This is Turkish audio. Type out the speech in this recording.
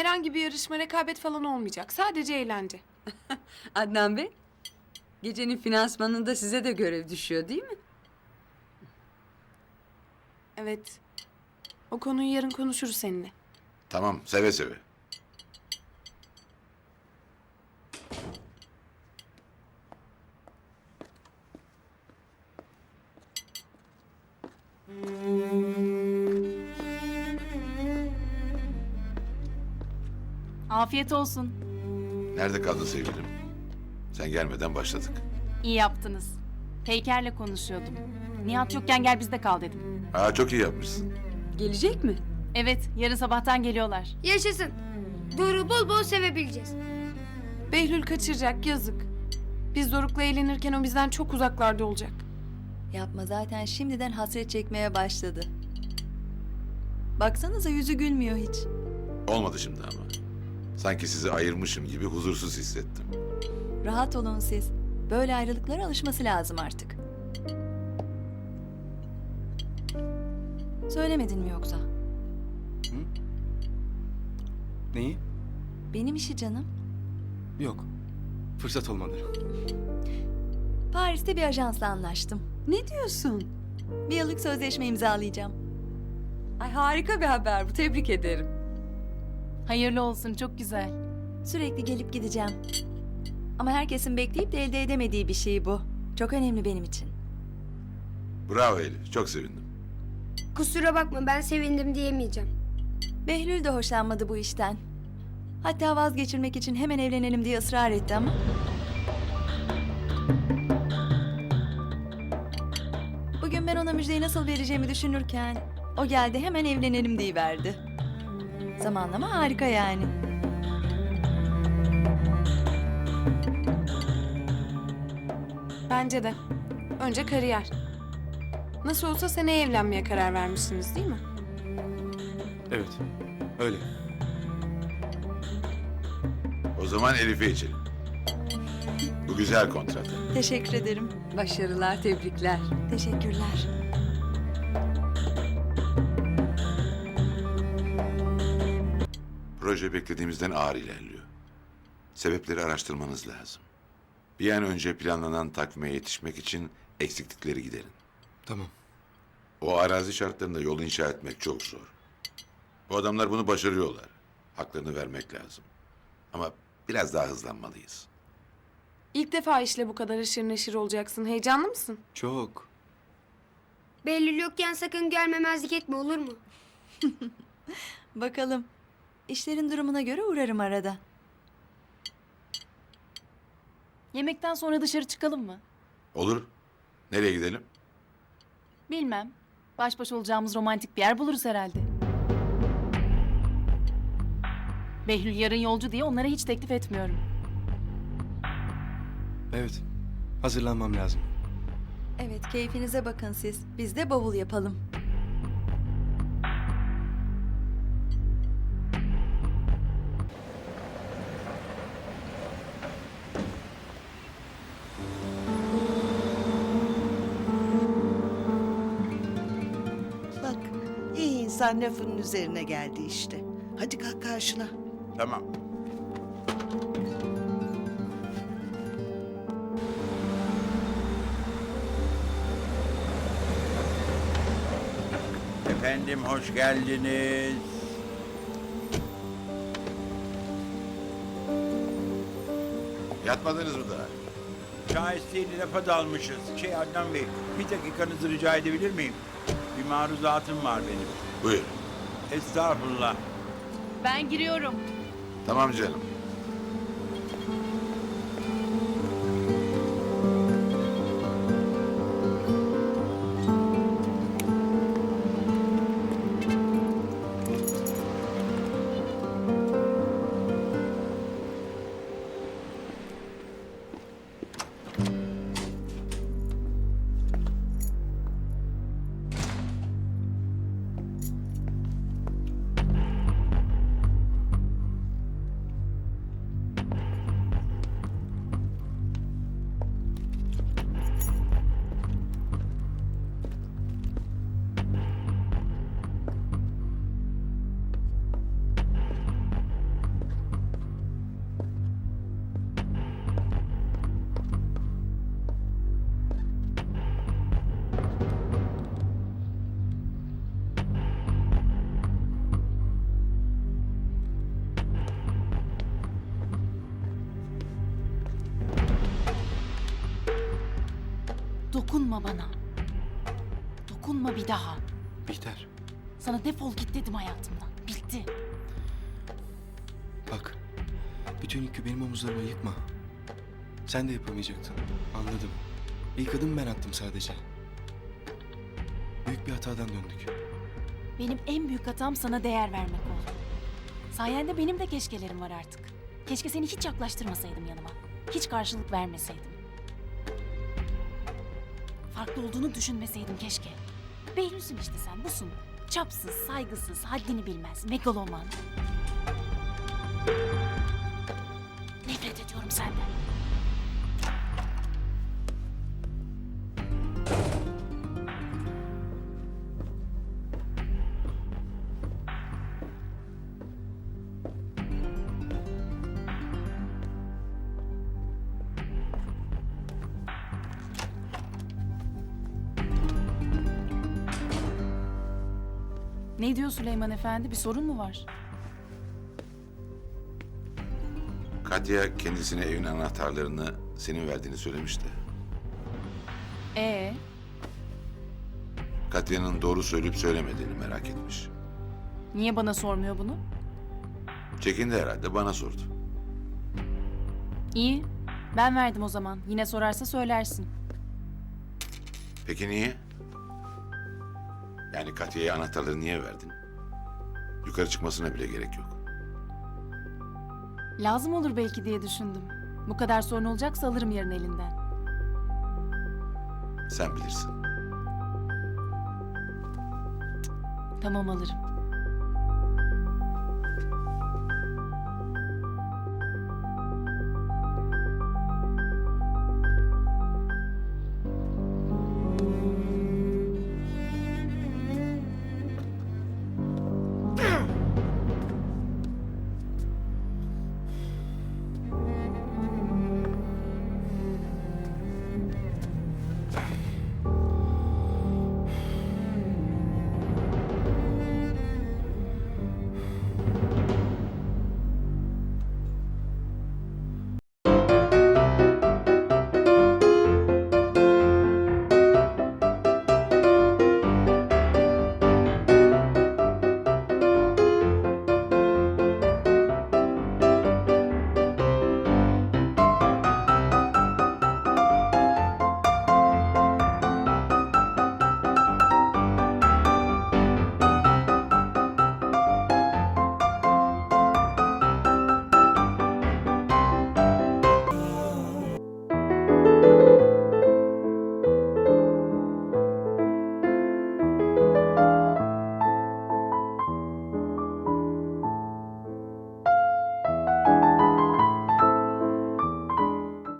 Herhangi bir yarışma, rekabet falan olmayacak. Sadece eğlence. Adnan Bey, gecenin finansmanında size de görev düşüyor değil mi? Evet. O konuyu yarın konuşuruz seninle. Tamam, seve seve. Afiyet olsun. Nerede kaldın sevgilim? Sen gelmeden başladık. İyi yaptınız. Peyker'le konuşuyordum. Nihat yokken gel bizde kal dedim. Aa çok iyi yapmışsın. Gelecek mi? Evet, yarın sabahtan geliyorlar. Yaşasın. Doğru bol bol sevebileceğiz. Behlül kaçıracak, yazık. Biz Doruk'la eğlenirken o bizden çok uzaklarda olacak. Yapma zaten şimdiden hasret çekmeye başladı. Baksanıza yüzü gülmüyor hiç. Olmadı şimdi ama. Sanki sizi ayırmışım gibi huzursuz hissettim. Rahat olun siz. Böyle ayrılıklara alışması lazım artık. Söylemedin mi yoksa? Neyi? Benim işi canım. Yok. Fırsat olmadı. Paris'te bir ajansla anlaştım. Ne diyorsun? Bir yıllık sözleşme imzalayacağım. Ay harika bir haber bu. Tebrik ederim. Hayırlı olsun, çok güzel. Sürekli gelip gideceğim. Ama herkesin bekleyip de elde edemediği bir şey bu. Çok önemli benim için. Bravo Elif, çok sevindim. Kusura bakma ben sevindim diyemeyeceğim. Behlül de hoşlanmadı bu işten. Hatta vazgeçirmek için hemen evlenelim diye ısrar etti ama... Bugün ben ona müjdeyi nasıl vereceğimi düşünürken... ...o geldi hemen evlenelim diye verdi. Zamanlama harika yani. Bence de. Önce kariyer. Nasıl olsa seneye evlenmeye karar vermişsiniz değil mi? Evet. Öyle. O zaman Elif'e içelim. Bu güzel kontrat. Teşekkür ederim. Başarılar, tebrikler. Teşekkürler. Proje beklediğimizden ağır ilerliyor. Sebepleri araştırmanız lazım. Bir an önce planlanan takvime yetişmek için eksiklikleri giderin. Tamam. O arazi şartlarında yol inşa etmek çok zor. Bu adamlar bunu başarıyorlar. Haklarını vermek lazım. Ama biraz daha hızlanmalıyız. İlk defa işle bu kadar aşırı neşir olacaksın. Heyecanlı mısın? Çok. Behlül yokken sakın gelmemezlik etme olur mu? Bakalım. İşlerin durumuna göre uğrarım arada. Yemekten sonra dışarı çıkalım mı? Olur. Nereye gidelim? Bilmem. Baş başa olacağımız romantik bir yer buluruz herhalde. Behlül yarın yolcu diye onlara hiç teklif etmiyorum. Evet. Hazırlanmam lazım. Evet, keyfinize bakın siz. Biz de bavul yapalım. İnsan lafının üzerine geldi işte. Hadi kalk karşına. Tamam. Efendim hoş geldiniz. Yatmadınız mı daha? Çay isteğini lafa dalmışız. Şey Adnan Bey, bir dakikanızı rica edebilir miyim? Bir maruzatım var benim. Buyur. Estağfurullah. Ben giriyorum. Tamam canım. Dokunma bana. Dokunma bir daha. Bihter, Sana defol git dedim hayatımdan. Bitti. bak. Bütün yükü benim omuzlarıma yıkma. Sen de yapamayacaktın. Anladım. İlk adım ben attım sadece. Büyük bir hatadan döndük. Benim en büyük hatam sana değer vermek oldu. Sayende benim de keşkelerim var artık. Keşke seni hiç yaklaştırmasaydım yanıma. Hiç karşılık vermeseydim. Farklı olduğunu düşünmeseydim keşke. Behlülsün işte sen, busun. Çapsız, saygısız, haddini bilmez, megaloman. Nefret ediyorum senden. Ne diyor Süleyman Efendi? Bir sorun mu var? Katya kendisine evin anahtarlarını senin verdiğini söylemişti. Ee, Katya'nın doğru söyleyip söylemediğini merak etmiş. niye bana sormuyor bunu? Çekindi herhalde bana sordu. İyi, ben verdim o zaman. Yine sorarsa söylersin. Peki niye? Yani Katya'ya anahtarları niye verdin? Yukarı çıkmasına bile gerek yok. Lazım olur belki diye düşündüm. Bu kadar sorun olacaksa alırım yarın elinden. Sen bilirsin. Tamam alırım.